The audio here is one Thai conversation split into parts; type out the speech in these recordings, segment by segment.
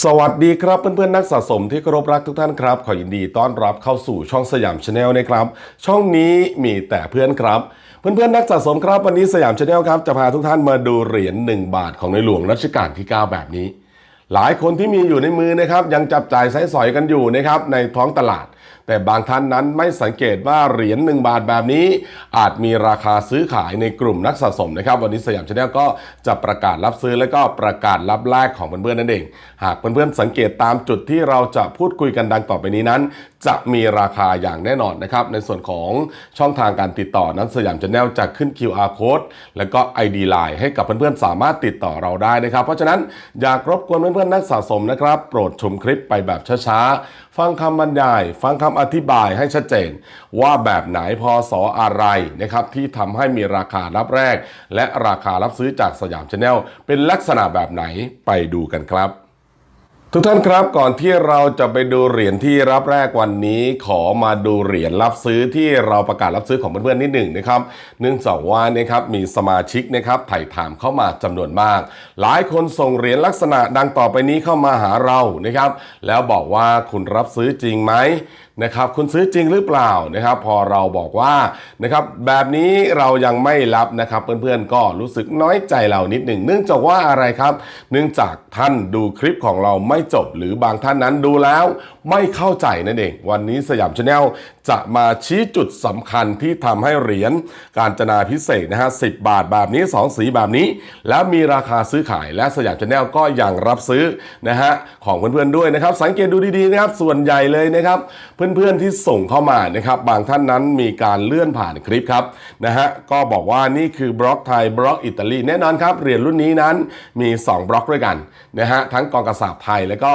สวัสดีครับเพื่อนๆ นักสะสมที่เคารพรักทุกท่านครับ ขอยินดีต้อนรับเข้าสู่ช่องสยามชาแนลนะครับ ช่องนี้มีแต่เพื่อนครับ เพื่อนๆ นักสะสมครับวันนี้สยามชาแนลครับจะพาทุกท่านมาดูเหรียญ1 บาทของในหลวงรัชกาลที่ 9 แบบนี้ หลายคนที่มีอยู่ในมือนะครับยังจับจ่ายใช้สอยกันอยู่นะครับในท้องตลาด แต่บางท่านนั้นไม่สังเกตว่าเหรียญ1บาทแบบนี้ อาจมีราคาซื้อขายในกลุ่มนักสะสมนะครับ วันนี้สยามชาแนลก็จะประกาศรับซื้อและก็ประกาศรับแลกของเพื่อนๆนั่นเอง หากเพื่อนๆสังเกตตามจุดที่เราจะพูดคุยกันดังต่อไปนี้นั้น จะมีราคาอย่างแน่นอนนะครับในส่วนของช่องทางการติดต่อนั้นสยามชาแนลจะขึ้น QR code แล้วก็ ID Line ให้กับเพื่อนๆสามารถติดต่อเราได้นะครับ เพราะฉะนั้นอยากรบกวนเพื่อนๆนักสะสมนะครับ โปรดชมคลิปไปแบบช้าๆฟังคำบรรยาย ฟังคำอธิบายให้ชัดเจน ว่าแบบไหนพอสออะไรนะครับที่ทำให้มีราคารับแรก และราคารับซื้อจากสยามชาแนลเป็นลักษณะแบบไหนไปดูกันครับ ทุกท่านครับก่อนที่เราจะไปดูเหรียญที่รับแรกวันนี้ขอมาดูเหรียญรับซื้อที่เราประกาศรับซื้อของเพื่อนๆนิดหนึ่งนะครับเนื่องจากว่านะครับมีสมาชิกนะครับถ่ายถามเข้ามาจำนวนมาก หลายคนส่งเหรียญลักษณะดังต่อไปนี้เข้ามาหาเรานะครับแล้วบอกว่าคุณรับซื้อจริงไหมนะครับคุณซื้อจริงหรือเปล่านะครับ พอเราบอกว่านะครับแบบนี้เรายังไม่รับนะครับ เพื่อนๆก็รู้สึกน้อยใจเรานิดหนึ่งเนื่องจากว่าอะไรครับ เนื่องจากท่านดูคลิปของเราไม่จบ หรือบางท่านนั้นดูแล้วไม่เข้าใจนั่นเอง วันนี้สยามชาแนลจะมาชี้จุดสำคัญที่ทำให้เหรียญการจนาพิเศษนะฮะสิบาทแบบนี้ 2 สีแบบนี้ แล้วมีราคาซื้อขายและสยามชาแนลก็ยังรับซื้อนะฮะของเพื่อนๆด้วยนะครับ สังเกตดูดีๆนะครับส่วนใหญ่เลยนะครับ เพื่อนๆที่ส่งเข้ามานะครับบางท่านนั้นมีการเลื่อนผ่านคลิปครับนะฮะก็บอกว่านี่คือบล็อกไทยบล็อกอิตาลีแน่นอนครับเหรียญรุ่นนี้นั้นมี 2 บล็อกด้วยกันนะฮะทั้งกองกระสาบไทยแล้วก็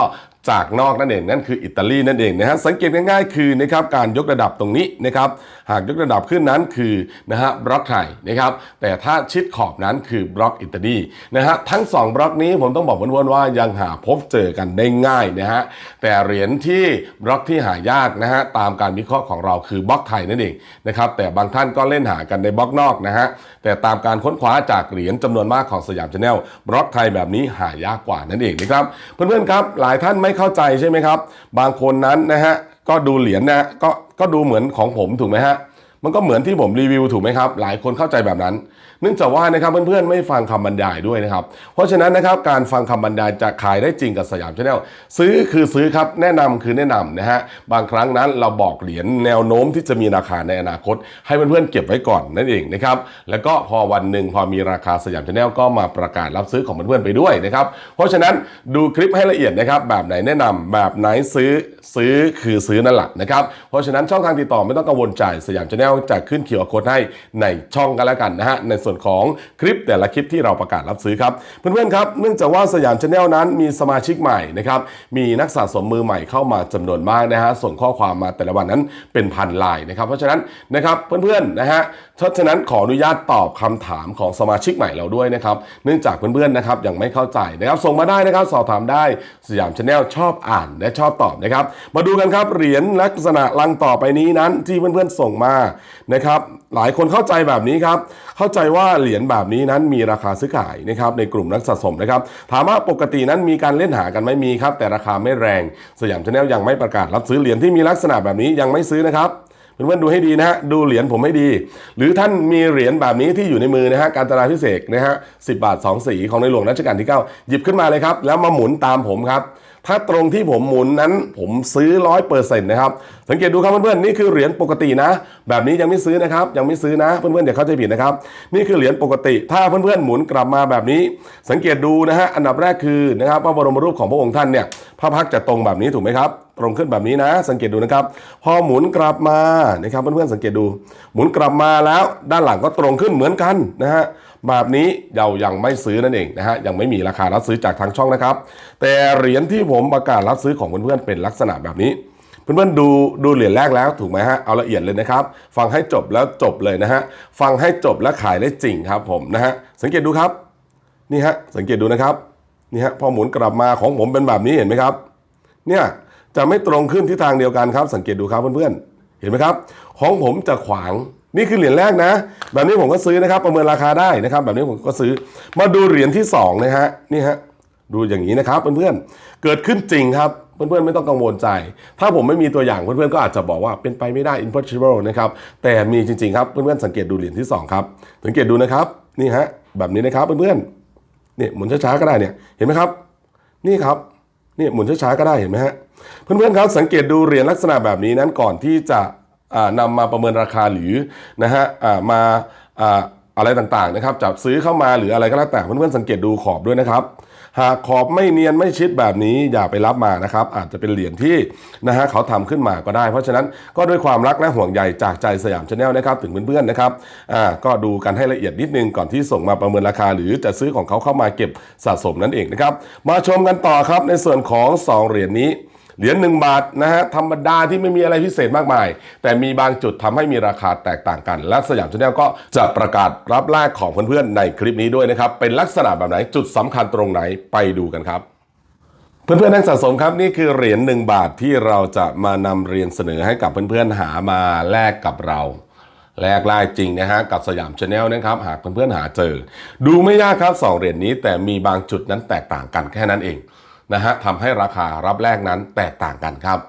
จากนอกนั่นเองนั่นคืออิตาลีนั่นเองนะฮะสังเกตง่ายๆคือนะครับการยกระดับตรงนี้นะครับ หากยกระดับขึ้นนั้นคือนะฮะบล็อกไทยนะครับแต่ถ้าชิดขอบนั้นคือบล็อกอิตาลีนะฮะทั้ง 2 บล็อกนี้ผมต้องบอกเพื่อนๆว่ายังหาพบเจอกันได้ง่ายนะฮะแต่เหรียญที่บล็อกที่หายากนะฮะตามการวิเคราะห์ของเราคือบล็อกไทยนั่นเองนะครับแต่บางท่านก็เล่นหากันในบล็อกนอกนะฮะแต่ตามการค้นคว้าจากเหรียญจำนวนมากของสยามชาแนลบล็อกไทยแบบนี้หายากกว่านั่นเองนะครับเพื่อนๆครับหลายท่านไม่เข้าใจใช่ไหมครับ บางคนนั้นนะฮะก็ดูเหรียญนะก็ ก็ดูเหมือนของผมถูกไหมฮะ มันก็เหมือนที่ผมรีวิวถูกไหมครับ หลายคนเข้าใจแบบนั้น เนื่องจากว่านะครับเพื่อนๆไม่ฟังคำบรรยายด้วยนะครับ เพราะฉะนั้นนะครับการฟังคำบรรยายจะขายได้จริงกับสยามชาแนลซื้อคือซื้อครับแนะนำคือแนะนำนะฮะบางครั้งนั้นเราบอกเหรียญแนวโน้มที่จะมีราคาในอนาคต ให้เพื่อนๆเก็บไว้ก่อนนั่นเองนะครับแล้วก็พอวันหนึ่งพอมีราคาสยามชาแนลก็มาประกาศรับซื้อของเพื่อนๆไปด้วยนะครับเพราะฉะนั้นดูคลิปให้ละเอียดนะครับแบบไหนแนะนำแบบไหนซื้อซื้อคือซื้อนั่นแหละนะครับเพราะฉะนั้นช่องทางติดต่อไม่ต้องกังวลใจสยามชาแนลจะขึ้นเขียวโค้ดให้ในช่องกันแล้วกันนะฮะ ในส่วนของคลิปแต่ละคลิปที่เราประกาศรับซื้อครับ เพื่อนๆครับเนื่องจากว่าสยามชาแนลนั้นมีสมาชิกใหม่นะครับมีนักสะสมมือใหม่เข้ามาจำนวนมากนะฮะส่งข้อความมาแต่ละวันนั้นเป็นพันลายนะครับ เพราะฉะนั้นนะครับเพื่อนๆนะฮะเพราะฉะนั้นขออนุญาตตอบคำถามของสมาชิกใหม่เราด้วยนะครับเนื่องจากเพื่อนๆนะครับยังไม่เข้าใจนะครับส่งมาได้นะครับสอบถามได้สยามชาแนลชอบอ่านและชอบตอบนะครับ มาดูกันครับเหรียญลักษณะลังต่อไปนี้นั้นที่เพื่อนๆส่งมานะครับหลายคนเข้าใจแบบนี้ครับเข้าใจว่าเหรียญแบบนี้นั้นมีราคาซื้อขายนะครับในกลุ่มนักสะสมนะครับถามว่าปกตินั้นมีการเล่นหากันไหม่มีครับแต่ราคาไม่แรง สยามชาแนลยังไม่ประกาศรับซื้อเหรียญที่มีลักษณะแบบนี้ยังไม่ซื้อนะครับเพื่อนๆดูให้ดีนะฮะดูเหรียญผมให้ดี หรือท่านมีเหรียญแบบนี้ที่อยู่ในมือนะฮะการตลาดพิเศษนะฮะสิบาท 2 สีของในหลวงรัชกาลที่ 9 หยิบขึ้นมาเลยครับ แล้วมาหมุนตามผมครับ ถ้าตรงที่ผมหมุนนั้นผมซื้อร้อยเปอร์เซ็นต์นะครับ สังเกตดูครับเพื่อนๆ นี่คือเหรียญปกตินะ แบบนี้ยังไม่ซื้อนะครับ ยังไม่ซื้อนะเพื่อนๆอย่าเข้าใจผิดนะครับ นี่คือเหรียญปกติ ถ้าเพื่อนๆหมุนกลับมาแบบนี้ สังเกตดูนะฮะ อันดับแรกคือนะครับพระบรมรูปของพระองค์ท่านเนี่ย พระพักจะตรงแบบนี้ถูกไหมครับตรงขึ้นแบบนี้นะ สังเกตดูนะครับ พอหมุนกลับมานะครับเพื่อนๆสังเกตดู หมุนกลับมาแล้วด้านหลังก็ตรงขึ้นเหมือนกันนะฮะ แบบนี้เรายังไม่ซื้อนั่นเองนะฮะยังไม่มีราคารับซื้อจากทางช่องนะครับ แต่เหรียญที่ผมประกาศรับซื้อของเพื่อนๆเป็นลักษณะแบบนี้เพื่อนๆดูดูเหรียญแรกแล้วถูกไหมฮะเอาละเอียดเลยนะครับ ฟังให้จบแล้วจบเลยนะฮะฟังให้จบและขายได้จริงครับผมนะฮะสังเกตดูครับนี่ฮะสังเกตดูนะครับนี่ฮะพอหมุนกลับมาของผมเป็นแบบนี้เห็นไหมครับ เนี่ยจะไม่ตรงขึ้นที่ทางเดียวกันครับ สังเกตดูครับเพื่อนๆเห็นไหมครับ ของผมจะขวาง นี่คือเหรียญแรกนะ แบบนี้ผมก็ซื้อนะครับ ประเมินราคาได้นะครับ แบบนี้ผมก็ซื้อ มาดูเหรียญที่สองนะฮะนี่ฮะดูอย่างนี้นะครับเพื่อนๆ เกิดขึ้นจริงครับเพื่อนๆไม่ต้องกังวลใจ ถ้าผมไม่มีตัวอย่างเพื่อนๆก็อาจจะบอกว่าเป็นไปไม่ได้ impossible นะครับแต่มีจริงๆครับเพื่อนๆสังเกตดูเหรียญที่สองครับสังเกตดูนะครับนี่ฮะแบบนี้นะครับเพื่อนๆนี่หมุนช้าๆก็ได้เนี่ยเห็นไหมครับ นี่ครับนี่หมุนช้าๆก็ได้เห็นไหมฮะเพื่อนๆครับสังเกตดูเหรียญลักษณะแบบนี้นั้นก่อนที่จะ นำมาประเมินราคาหรือนะฮะมาอะไรต่างๆนะครับจับซื้อเข้ามาหรืออะไรก็แล้วแต่เพื่อนๆสังเกตดูขอบด้วยนะครับ หากขอบไม่เนียนไม่ชิดแบบนี้อย่าไปรับมานะครับ อาจจะเป็นเหรียญที่นะฮะเขาทำขึ้นมาก็ได้ เพราะฉะนั้นก็ด้วยความรักและห่วงใยจากใจสยามชาแนลนะครับถึงเพื่อนๆนะครับอ่าก็ดูกันให้ละเอียดนิดนึงก่อนที่ส่งมาประเมินราคา หรือจะซื้อของเขาเข้ามาเก็บสะสมนั่นเองนะครับมาชมกันต่อครับในส่วนของสองเหรียญนี้ เหรียญหนึ่งบาทนะฮะธรรมดาที่ไม่มีอะไรพิเศษมากมาย แต่มีบางจุดทำให้มีราคาแตกต่างกัน และสยามชาแนลก็จะประกาศรับแลกของเพื่อนๆในคลิปนี้ด้วยนะครับ เป็นลักษณะแบบไหนจุดสำคัญตรงไหนไปดูกันครับเพื่อนๆนักสะสมครับนี่คือเหรียญหนึ่งบาทที่เราจะมานำเรียนเสนอให้กับเพื่อนๆหามาแลกกับเราแลกไล่จริงนะฮะกับสยามชาแนลนะครับหากเพื่อนๆหาเจอ ดูไม่ยากครับสองเหรียญนี้แต่มีบางจุดนั้นแตกต่างกันแค่นั้นเอง นะฮะทำให้ราคารับแลกนั้นแตกต่างกันครับ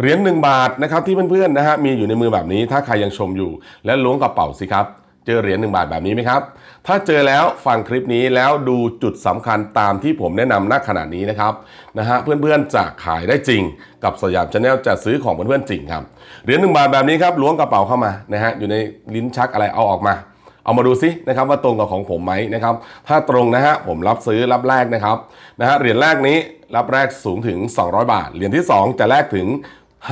เหรียญหนึ่งบาทนะครับที่เพื่อนๆนะฮะมีอยู่ในมือแบบนี้ ถ้าใครยังชมอยู่ และล้วงกระเป๋าสิครับเจอเหรียญหนึ่งบาทแบบนี้ไหมครับ ถ้าเจอแล้วฟังคลิปนี้แล้วดูจุดสำคัญตามที่ผมแนะนำณขณะนี้นะครับนะฮะเพื่อนๆจะขายได้จริง กับสยามชาแนลจะซื้อของเพื่อนๆจริงครับเหรียญหนึ่งบาทแบบนี้ครับล้วงกระเป๋าเข้ามานะฮะอยู่ในลิ้นชักอะไรเอาออกมา เอามาดูซินะครับว่าตรงกับของผมไหมนะครับถ้าตรงนะฮะผมรับซื้อรับแรกนะครับนะฮะเหรียญแรกนี้รับแรกสูงถึง 200 บาท เหรียญที่ 2 จะแลกถึง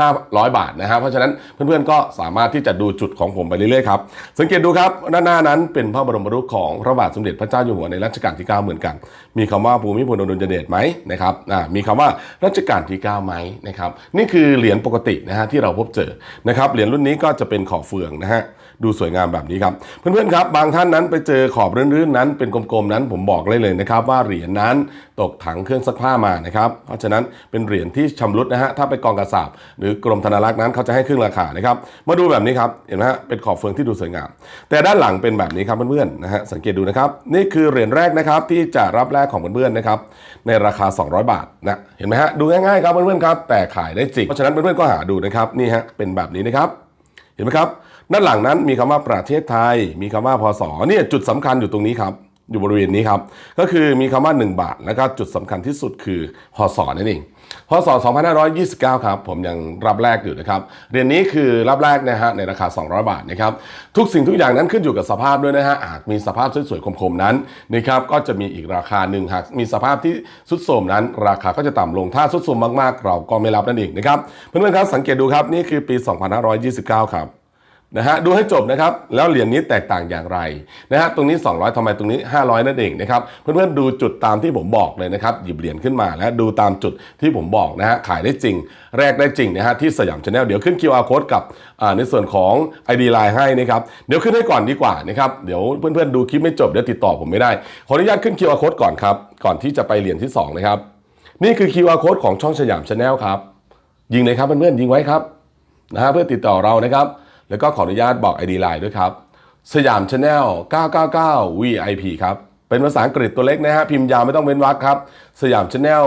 500 บาทนะครับเพราะฉะนั้นเพื่อนๆก็สามารถที่จะดูจุดของผมไปเรื่อยๆครับสังเกตดูครับด้านหน้านั้นเป็นพระบรมรูปของพระบาทสมเด็จพระเจ้าอยู่หัวในรัชกาลที่ 9 เหมือนกัน มีคำว่าภูมิพลอดุลยเดชไหมนะครับอ่ามีคำว่ารัชกาลที่ 9 ไหมนะครับนี่คือเหรียญปกตินะฮะที่เราพบเจอนะครับเหรียญรุ่นนี้ก็จะเป็นขอบเฟืองนะฮะดูสวยงามแบบนี้ครับเพื่อนๆครับบางท่านนั้นไปเจอขอบรื่นๆนั้นเป็นกลมๆนั้นผมบอกเลยเลยนะครับว่าเหรียญนั้นตกถังเครื่องซักผ้ามานะครับเพราะฉะนั้นเป็นเหรียญที่ชำรุดนะฮะถ้าไปกองกระสาบหรือกรมธนารักษ์นั้นเขาจะให้ครึ่งราคานะครับมาดูแบบนี้ครับเห็นไหมฮะเป็นขอบเฟืองที่ดูสวยงาม แต่ด้านหลังเป็นแบบนี้ครับเพื่อนๆนะฮะสังเกตดูนะครับนี่คือเหรียญแรกนะครับที่จะรับแรกของเพื่อนๆนะครับในราคา 200 บาทนะเห็นไหมฮะดูง่ายๆครับเพื่อนๆครับแต่ขายได้จริงเพราะฉะนั้นเพื่อนๆก็หาดูนะครับนี่ฮะเป็นแบบนี้นะครับเห็นไหมครับด้านหลังนั้นมีคำว่าประเทศไทย มีคำว่าพศเนี่ยจุดสำคัญอยู่ตรงนี้ครับ อยู่บริเวณนี้ครับ ก็คือมีคำว่า 1 บาท แล้วก็จุดสำคัญที่สุดคือพศนั่นเองพศ 2529 ครับ ผมยังรับแรกอยู่นะครับเรียญนี้คือรับแรกนะฮะในราคา 200 บาทนะครับทุกสิ่งทุกอย่างนั้นขึ้นอยู่กับสภาพด้วยนะฮะหากมีสภาพสวยๆคมๆนั้นนะครับก็จะมีอีกราคาหนึ่งหากมีสภาพที่สุดโทรมนั้น ราคาก็จะต่ำลงถ้าสุดโทรมมากๆ เราก็ไม่รับนั่นเองนะครับเพื่อนๆครับสังเกตดูครับนี่คือปี 2529 ครับ นะฮะดูให้จบนะครับแล้วเหรียญนี้แตกต่างอย่างไรนะฮะตรงนี้ 200ทำไมตรงนี้ 500 นั่นเองนะครับเพื่อนๆดูจุดตามที่ผมบอกเลยนะครับหยิบเหรียญขึ้นมาแล้วดูตามจุดที่ผมบอกนะฮะขายได้จริง แรกได้จริงนะฮะที่สยามชาแนลเดี๋ยวขึ้น QR code กับในส่วนของ ID Line ให้นะครับเดี๋ยวขึ้นให้ก่อนดีกว่านะครับเดี๋ยวเพื่อนๆดูคลิปไม่จบเดี๋ยวติดต่อผมไม่ได้ขออนุญาตขึ้น QR code ก่อนครับก่อนที่จะไปเหรียญที่สองนะครับนี่คือ QR code ของช่องสยามชาแนลครับยิงเลยครับเพื่อนๆยิงไว้ครับนะฮะเพื่อติดต่อเรานะครับ แล้วก็ขออนุญาตบอก ID Line ด้วยครับ สยามชาแนล999 VIP ครับ เป็นภาษาอังกฤษตัวเล็กนะฮะ พิมพ์ยาวไม่ต้องเว้นวรรคครับ สยามชาแนล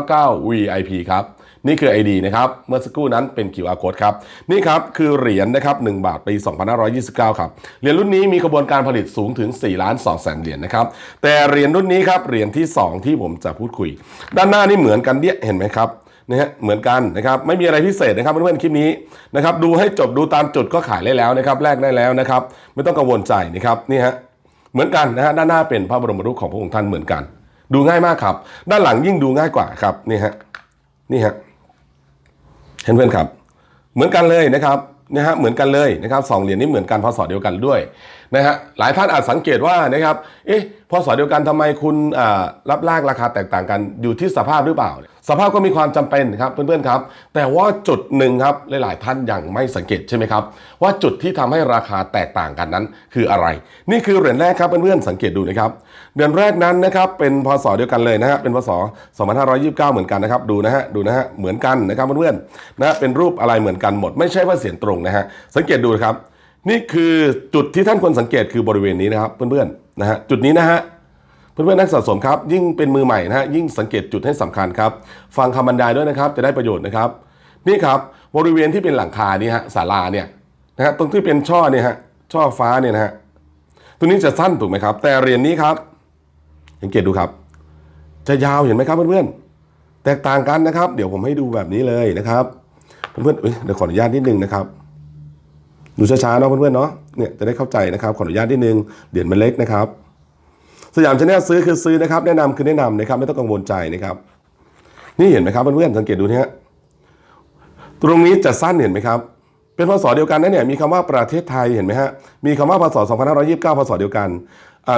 999 VIP ครับ นี่คือ ID นะครับ เมื่อสักครู่นั้นเป็น QR code ครับ นี่ครับ คือเหรียญนะครับ 1 บาทปี2529 ครับ เหรียญรุ่นนี้มีกระบวนการผลิตสูงถึง4ล้าน2แสนเหรียญนะครับ แต่เหรียญรุ่นนี้ครับ เหรียญที่ 2 ที่ผมจะพูดคุย ด้านหน้านี่เหมือนกันเดี้ยเห็นไหมครับ นะฮะเหมือนกันนะครับไม่มีอะไรพิเศษนะครับเพื่อนๆคลิปนี้นะครับดูให้จบดูตามจุดก็ขายได้แล้วนะครับแลกได้แล้วนะครับไม่ต้องกังวลใจนะครับนี่ฮะเหมือนกันนะฮะด้านหน้าเป็นพระบรมรูปของพระองค์ท่านเหมือนกัน ดูง่ายมากครับ ด้านหลังยิ่งดูง่ายกว่าครับนี่ฮะนี่ฮะเห็นเพื่อนครับ เหมือนกันเลยนะครับนะฮะเหมือนกันเลยนะครับสองเหรียญนี้เหมือนกันพศเดียวกันด้วยนะฮะหลายท่านอาจสังเกตว่านะครับเอ๊ะพศเดียวกันทำไมคุณอ่ารับแลกราคาแตกต่างกันอยู่ที่สภาพหรือเปล่า สภาพก็มีความจำเป็นครับเพื่อนๆครับ แต่ว่าจุดหนึ่งครับหลายๆท่านยังไม่สังเกตใช่ไหมครับ ว่าจุดที่ทำให้ราคาแตกต่างกันนั้นคืออะไร นี่คือเหรียญแรกครับเพื่อนๆสังเกตดูนะครับเหรียญแรกนั้นนะครับเป็นพศเดียวกันเลยนะฮะเป็นพศ 2529 เหมือนกันนะครับดูนะฮะดูนะฮะเหมือนกันนะครับเพื่อนๆนะเป็นรูปอะไรเหมือนกันหมด ไม่ใช่ว่าเสียงตรงนะฮะสังเกตดูนะครับ นี่คือจุดที่ท่านควรสังเกตคือบริเวณนี้นะครับเพื่อนๆนะฮะจุดนี้นะฮะ เพื่อนๆนักสะสมครับยิ่งเป็นมือใหม่นะฮะยิ่งสังเกตจุดให้สำคัญครับฟังคำบรรยายด้วยนะครับจะได้ประโยชน์นะครับ นี่ครับบริเวณที่เป็นหลังคานี่ฮะศาลาเนี่ยนะฮะตรงที่เป็นช่อเนี่ยฮะช่อฟ้าเนี่ยนะฮะตรงนี้จะสั้นถูกไหมครับ แต่เหรียญนี้ครับ สังเกตดูครับ จะยาวเห็นไหมครับเพื่อนๆแตกต่างกันนะครับ เดี๋ยวผมให้ดูแบบนี้เลยนะครับ เพื่อนๆเอ้ยเดี๋ยวขออนุญาตนิดนึงนะครับดูช้าๆเนาะเพื่อนๆเนาะเนี่ยจะได้เข้าใจนะครับขออนุญาตนิดนึงเหรียญมันเล็กนะครับ สยามชาแนลซื้อคือซื้อนะครับ แนะนำคือแนะนำนะครับ ไม่ต้องกังวลใจนะครับ นี่เห็นไหมครับเพื่อนๆสังเกตดูนี่ฮะตรงนี้จะสั้นเห็นไหมครับ เป็นพศเดียวกันนะเนี่ยมีคำว่าประเทศไทยเห็นไหมฮะมีคำว่าพศ2529พศเดียวกัน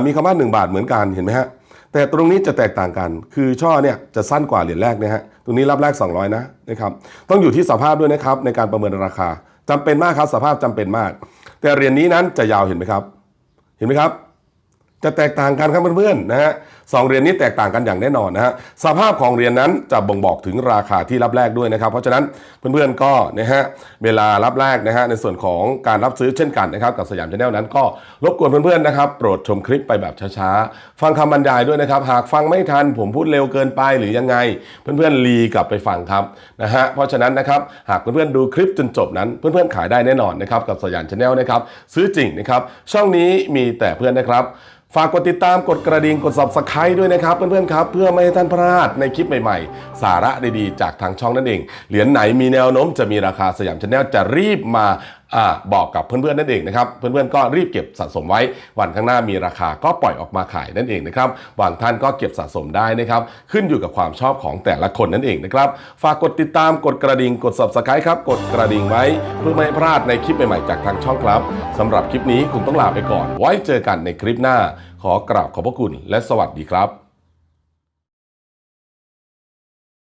มีคำว่า1บาทเหมือนกันเห็นไหมฮะแต่ตรงนี้จะแตกต่างกัน คือช่อเนี่ยจะสั้นกว่าเหรียญแรกนะฮะ ตรงนี้รับแรก 200 นะนะครับ ต้องอยู่ที่สภาพด้วยนะครับในการประเมินราคาจำเป็นมากครับสภาพจำเป็นมาก แต่เหรียญนี้นั้นจะยาวเห็นไหมครับ เห็นไหมครับ จะแตกต่างกันครับเพื่อนๆนะฮะสองเหรียญนี้แตกต่างกันอย่างแน่นอนนะฮะสภาพของเหรียญนั้นจะบ่งบอกถึงราคาที่รับแรกด้วยนะครับ เพราะฉะนั้นเพื่อนๆก็นะฮะเวลารับแรกนะฮะในส่วนของการรับซื้อเช่นกันนะครับกับสยามชาแนลนั้นก็รบกวนเพื่อนๆนะครับโปรดชมคลิปไปแบบช้าๆ ฟังคำบรรยายด้วยนะครับ หากฟังไม่ทันผมพูดเร็วเกินไปหรือยังไง เพื่อนๆรีกลับไปฟังครับนะฮะเพราะฉะนั้นนะครับหากเพื่อนๆดูคลิปจนจบนั้น เพื่อนๆขายได้แน่นอนนะครับกับสยามชาแนลนะครับซื้อจริงนะครับช่องนี้มีแต่เพื่อนนะครับ ฝากกดติดตามกดกระดิ่งกด subscribe ด้วยนะครับ เพื่อนๆครับ เพื่อไม่ให้ท่านพลาดในคลิปใหม่ๆ สาระดีๆ จากทางช่องนั่นเอง เหรียญไหนมีแนวโน้มจะมีราคาสยามชาแนลจะรีบมาอา บอกกับเพื่อนๆนั่นเองนะครับ เพื่อนๆก็รีบเก็บสะสมไว้ วันข้างหน้ามีราคาก็ปล่อยออกมาขายนั่นเองนะครับบางท่านก็เก็บสะสมได้นะครับ ขึ้นอยู่กับความชอบของแต่ละคนนั่นเองนะครับ ฝากกดติดตามกดกระดิ่งกด subscribe ครับ กดกระดิ่งไว้ เพื่อไม่พลาดในคลิปใหม่ๆจากทางช่องครับสำหรับคลิปนี้คุณต้องลาไปก่อน ไว้เจอกันในคลิปหน้า ขอกราบขอบพระคุณและสวัสดีครับ